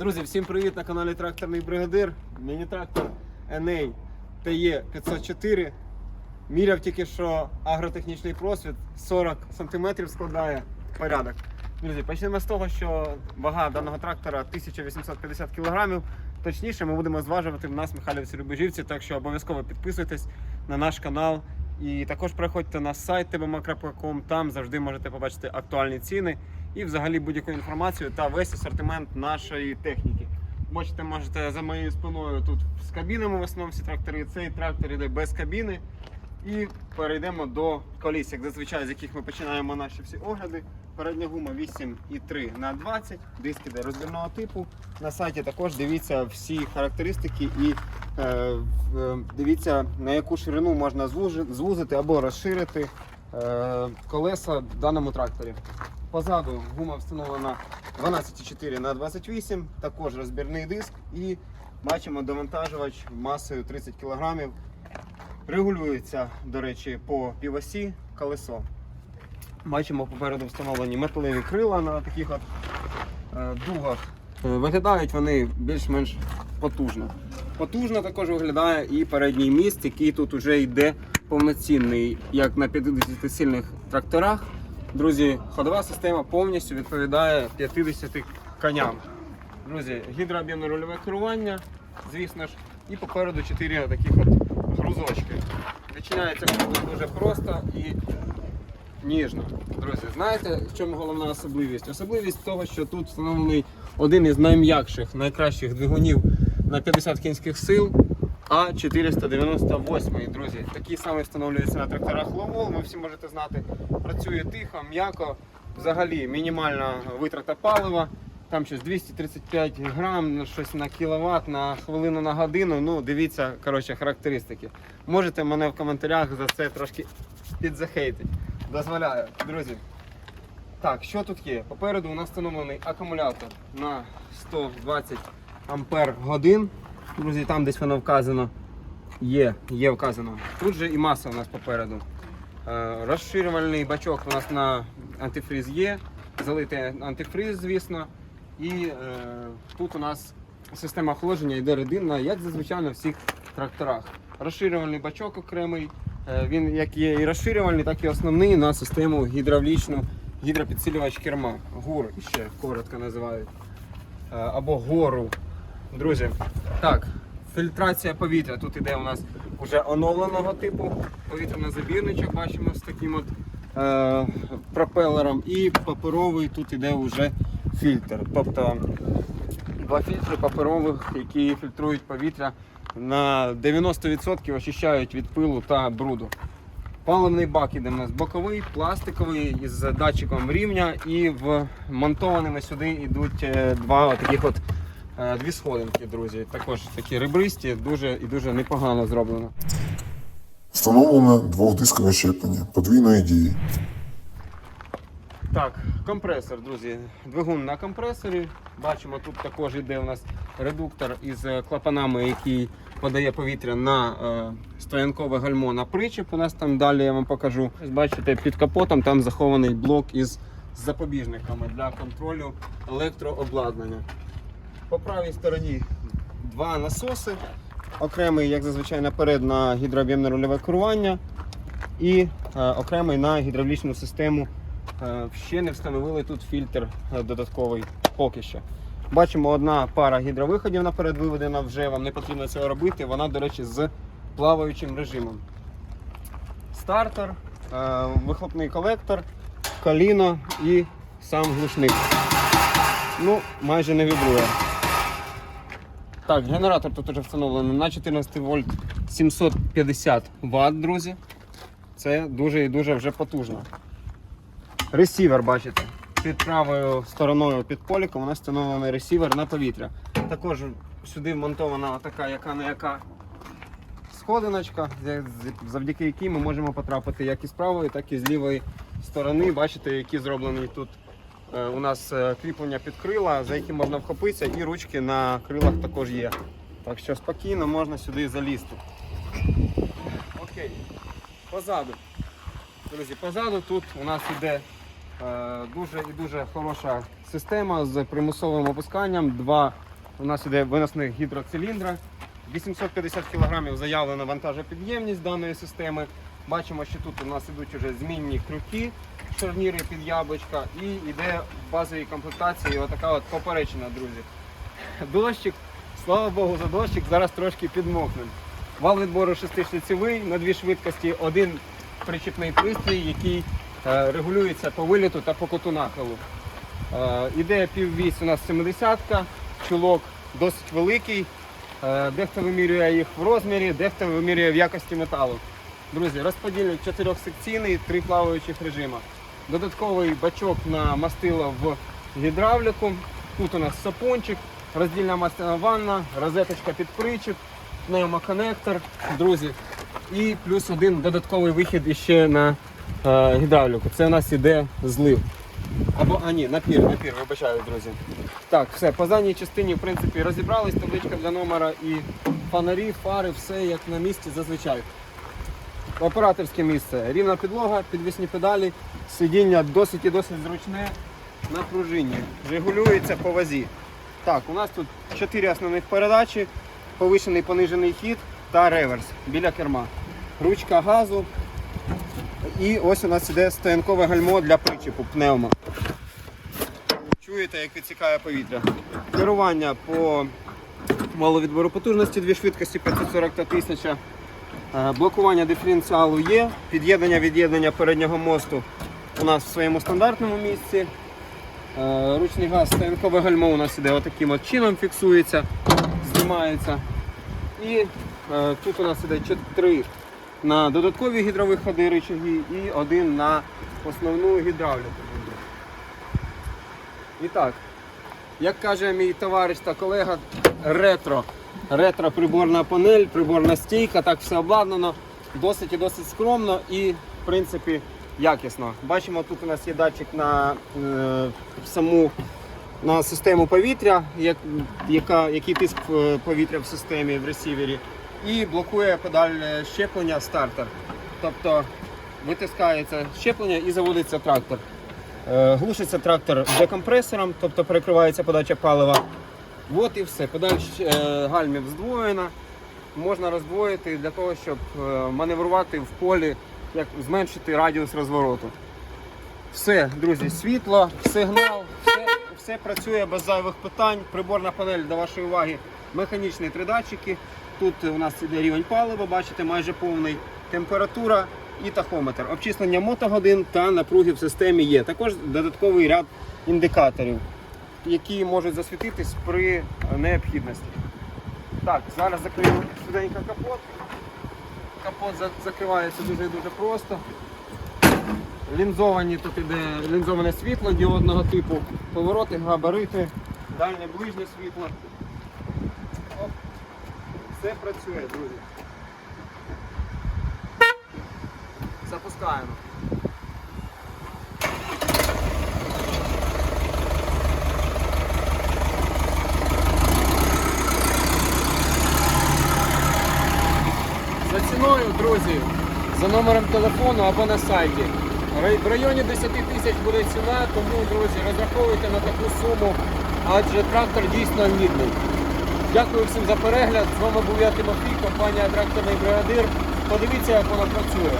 Друзі, всім привіт на каналі Тракторний Бригадир. Міні-трактор NA TE 504. Міряв тільки що агротехнічний просвіт 40 см складає порядок. Друзі, почнемо з того, що вага даного трактора 1850 кг. Точніше, ми будемо зважувати в нас Михайлівці Рубежівці, так що обов'язково підписуйтесь на наш канал. І також приходьте на сайт tbmakra.com, там завжди можете побачити актуальні ціни і взагалі будь-яку інформацію та весь асортимент нашої техніки. Бачите, можете за моєю спиною тут з кабінами в основному всі трактори. Цей трактор йде без кабіни. І перейдемо до коліс, як зазвичай, з яких ми починаємо наші всі огляди. Передня гума 8,3 на 20, диск іде розбірного типу. На сайті також дивіться всі характеристики і е, в- дивіться на яку ширину можна звузити або розширити е, колеса в даному тракторі. Позаду гума встановлена 12,4 на 28, також розбірний диск і бачимо довантажувач масою 30 кг. Регулюється, до речі, по півосі колесо. Бачимо попереду встановлені металеві крила на таких от е, дугах. Е, Виглядають вони більш-менш потужно. Потужно також виглядає і передній міст, який тут вже йде повноцінний, як на 50 сильних тракторах. Друзі, ходова система повністю відповідає 50 коням. Друзі, гідрооб'ємне рульове керування, звісно ж, і попереду 4 таких от грузочки. Відчиняється дуже просто і ніжно. Друзі, знаєте, в чому головна особливість? Особливість того, що тут встановлений один із найм'якших, найкращих двигунів на 50 кінських сил. А498, друзі, такий самий встановлюється на тракторах Ловол. Ви всі можете знати. Працює тихо, м'яко. Взагалі мінімальна витрата палива. Там щось 235 грам, щось на кіловат, на хвилину на годину. Ну, дивіться, коротше, характеристики. Можете мене в коментарях за це трошки підзахейтити. Дозволяю, друзі. Так, що тут є? Попереду у нас встановлений акумулятор на 120 ампер годин. Друзі, там десь воно вказано. Є, є вказано. Тут же і маса у нас попереду. Е, Розширювальний бачок у нас на антифриз є. Залитий антифриз, звісно. І е, тут у нас система охолодження йде рединна, як зазвичай на всіх тракторах. Розширювальний бачок окремий. Е, він як є і розширювальний, так і основний на систему гідравлічну гідропідсилювач керма. ГУР ще коротко називають. Е, або гору. Друзі, так, фільтрація повітря. Тут іде у нас вже оновленого типу повітряний забірничок, бачимо з таким от е, пропелером. І паперовий тут іде вже фільтр. Тобто два фільтри паперових, які фільтрують повітря на 90% очищають від пилу та бруду. Паливний бак іде у нас боковий, пластиковий із датчиком рівня і вмонтованими сюди йдуть е, два таких от дві сходинки, друзі. Також такі ребристі, дуже і дуже непогано зроблено. Встановлене двохдискове щеплення подвійної дії. Так, компресор, друзі. Двигун на компресорі. Бачимо, тут також йде у нас редуктор із е, клапанами, який подає повітря на е, стоянкове гальмо на причіп. У нас там далі я вам покажу. Бачите, під капотом там захований блок із запобіжниками для контролю електрообладнання. По правій стороні два насоси. Окремий, як зазвичай, наперед на гідрооб'ємне рульове керування і е, окремий на гідравлічну систему. Е, Ще не встановили тут фільтр е, додатковий поки що. Бачимо, одна пара гідровиходів наперед виведена вже, вам не потрібно цього робити. Вона, до речі, з плаваючим режимом. Стартер, е, вихлопний колектор, коліно і сам глушник. Ну, майже не вібрує. Так, генератор тут вже встановлений на 14 вольт 750 Вт, друзі. Це дуже і дуже вже потужно. Ресівер, бачите, під правою стороною під поліком у нас встановлений ресівер на повітря. Також сюди вмонтована така яка не яка сходиночка, завдяки якій ми можемо потрапити як із правої, так і з лівої сторони. Бачите, які зроблені тут у нас е, кріплення під крила, за які можна вхопитися, і ручки на крилах також є. Так що спокійно можна сюди залізти. Окей, позаду. Друзі, позаду тут у нас іде е, дуже і дуже хороша система з примусовим опусканням. Два у нас іде виносний гідроциліндра. 850 кг заявлена вантажопідємність даної системи. Бачимо, що тут у нас ідуть вже змінні крюки, шарніри під яблучка і йде в базовій комплектації отака от поперечина, друзі. Дощик, слава Богу, за дощик, зараз трошки підмокнемо. Вал відбору шестишліцевий на дві швидкості, один причіпний пристрій, який е, регулюється по виліту та по куту нахилу. Е, Іде піввісь у нас 70-ка, чулок досить великий. Е, Дехто вимірює їх в розмірі, дехто вимірює в якості металу. Друзі, розподільник чотирьохсекційний, три плаваючих режима. Додатковий бачок на мастило в гідравліку. Тут у нас сапончик, роздільна масляна ванна, розеточка під причіп, пневмоконектор, друзі. І плюс один додатковий вихід іще на е, гідравліку. Це у нас іде злив. Або, а ні, напір, напір, вибачаю, друзі. Так, все, по задній частині, в принципі, розібрались, табличка для номера і фонарі, фари, все як на місці зазвичай. Операторське місце. Рівна підлога, підвісні педалі, сидіння досить і досить зручне на пружині. Регулюється по вазі. Так, у нас тут 4 основних передачі, повишений понижений хід та реверс біля керма. Ручка газу. І ось у нас іде стоянкове гальмо для причепу пневмо. Чуєте, як відсікає повітря. Керування по маловідбору потужності, дві швидкості 540 та 1000. Е, Блокування диференціалу є. Під'єднання від'єднання переднього мосту у нас в своєму стандартному місці. Е, Ручний газ, стоянкове гальмо у нас іде отаким от чином фіксується, знімається. І е, тут у нас іде 4 на додаткові гідровиходи рычаги і один на основну гідравліку. І так, як каже мій товариш та колега, ретро. Ретро приборна панель, приборна стійка, так все обладнано, досить і досить скромно і, в принципі, якісно. Бачимо, тут у нас є датчик на е, саму на систему повітря, як, яка, який тиск е, повітря в системі в ресівері, і блокує педаль щеплення стартер. Тобто витискається щеплення і заводиться трактор. Е, Глушиться трактор декомпресором, тобто перекривається подача палива. От і все. Педаль е, гальмів здвоєна. Можна роздвоїти для того, щоб е, маневрувати в полі, як зменшити радіус розвороту. Все, друзі, світло, сигнал, все, все працює без зайвих питань. Приборна панель до вашої уваги, механічні три датчики. Тут у нас іде рівень палива, бачите, майже повний, температура і тахометр. Обчислення мотогодин та напруги в системі є. Також додатковий ряд індикаторів, які можуть засвітитись при необхідності. Так, зараз закриємо швиденько капот. Капот закривається дуже-дуже просто. Лінзовані тут іде лінзоване світло діодного типу, повороти, габарити, дальнє ближнє світло. Оп. Все працює, друзі. Запускаємо. За ціною, друзі, за номером телефону або на сайті. В районі 10 тисяч буде ціна, тому, друзі, розраховуйте на таку суму, адже трактор дійсно мідний. Дякую всім за перегляд. З вами був я Тимофій, компанія Тракторний бригадир. Подивіться, як вона працює.